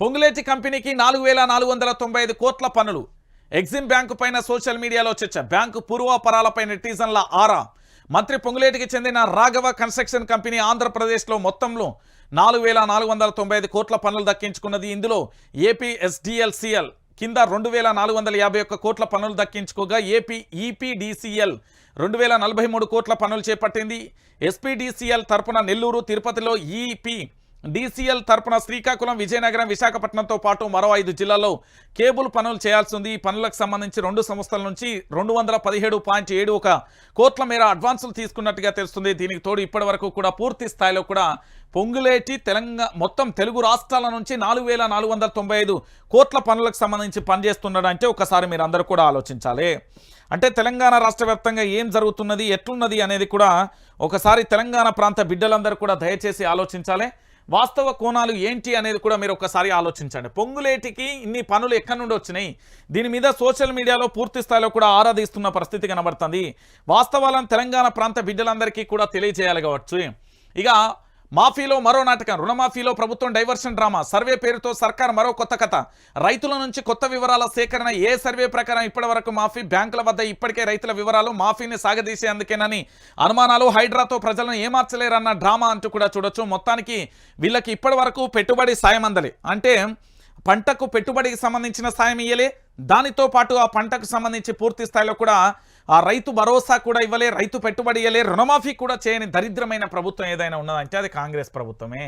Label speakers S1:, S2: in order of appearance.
S1: పొంగులేటి కంపెనీకి నాలుగు వేల నాలుగు వందల తొంభై ఐదు కోట్ల పనులు ఎగ్జిమ్ బ్యాంకు పైన సోషల్ మీడియాలో చర్చ. బ్యాంకు పూర్వాపరాలపై నెటిజన్ల ఆరా. మంత్రి పొంగులేటికి చెందిన రాఘవ కన్స్ట్రక్షన్ కంపెనీ ఆంధ్రప్రదేశ్లో మొత్తంలో నాలుగు వేల నాలుగు వందల తొంభై ఐదు కోట్ల పనులు దక్కించుకున్నది. ఇందులో ఏపీ ఎస్డిఎల్సిఎల్ కింద రెండు వేల నాలుగు వందల యాభై ఒక్క కోట్ల పనులు దక్కించుకోగా ఏపీ ఈపీడీసీఎల్ రెండు వేల నలభై మూడు కోట్ల పనులు చేపట్టింది. ఎస్పీడీసీఎల్ తరపున నెల్లూరు తిరుపతిలో ఈపీ డీసీఎల్ తరపున శ్రీకాకుళం విజయనగరం విశాఖపట్నంతో పాటు మరో ఐదు జిల్లాల్లో కేబుల్ పనులు చేయాల్సి ఉంది. ఈ పనులకు సంబంధించి రెండు సంస్థల నుంచి రెండు వందల పదిహేడు పాయింట్ ఏడు ఒక కోట్ల మేర అడ్వాన్సులు తీసుకున్నట్టుగా తెలుస్తుంది. దీనికి తోడు ఇప్పటి వరకు కూడా పూర్తి స్థాయిలో కూడా పొంగులేటి తెలంగాణ మొత్తం తెలుగు రాష్ట్రాల నుంచి నాలుగు వేల నాలుగు వందల తొంభై ఐదు కోట్ల పనులకు సంబంధించి పనిచేస్తున్నాడంటే ఒకసారి మీరు అందరూ కూడా ఆలోచించాలి. అంటే తెలంగాణ రాష్ట్ర వ్యాప్తంగా ఏం జరుగుతున్నది ఎట్లున్నది అనేది కూడా ఒకసారి తెలంగాణ ప్రాంత బిడ్డలందరూ కూడా దయచేసి ఆలోచించాలి. వాస్తవ కోణాలు ఏంటి అనేది కూడా మీరు ఒకసారి ఆలోచించండి. పొంగులేటికి ఇన్ని పనులు ఎక్కడి నుండి వచ్చినాయి? దీని మీద సోషల్ మీడియాలో పూర్తి స్థాయిలో కూడా ఆరాధిస్తున్న పరిస్థితి కనబడుతుంది. వాస్తవాలను తెలంగాణ ప్రాంత బిడ్డలందరికీ కూడా తెలియజేయాలి కావచ్చు. ఇక మాఫీలో మరో నాటకం రుణమాఫీలో ప్రభుత్వం డైవర్షన్ డ్రామా. సర్వే పేరుతో సర్కార్ మరో కొత్త కథ. రైతుల నుంచి కొత్త వివరాల సేకరణ ఏ సర్వే ప్రకారం ఇప్పటివరకు మాఫీ బ్యాంకుల వద్ద ఇప్పటికే రైతుల వివరాలు మాఫీని సాగదీసేందుకేనని అనుమానాలు హైడ్రాతో ప్రజలను ఏమార్చలేరన్న డ్రామా అంటూ కూడా చూడొచ్చు. మొత్తానికి వీళ్ళకి ఇప్పటివరకు పెట్టుబడి సాయం అందలే. అంటే పంటకు పెట్టుబడికి సంబంధించిన సాయం ఇయ్యలే. దానితో పాటు ఆ పంటకు సంబంధించి పూర్తి స్థాయిలో కూడా ఆ రైతు భరోసా కూడా ఇవ్వలే రైతు పెట్టుబడి ఇవ్వలే రుణమాఫీ కూడా చేయని దరిద్రమైన ప్రభుత్వం ఏదైనా ఉన్నదంటే అది కాంగ్రెస్ ప్రభుత్వమే.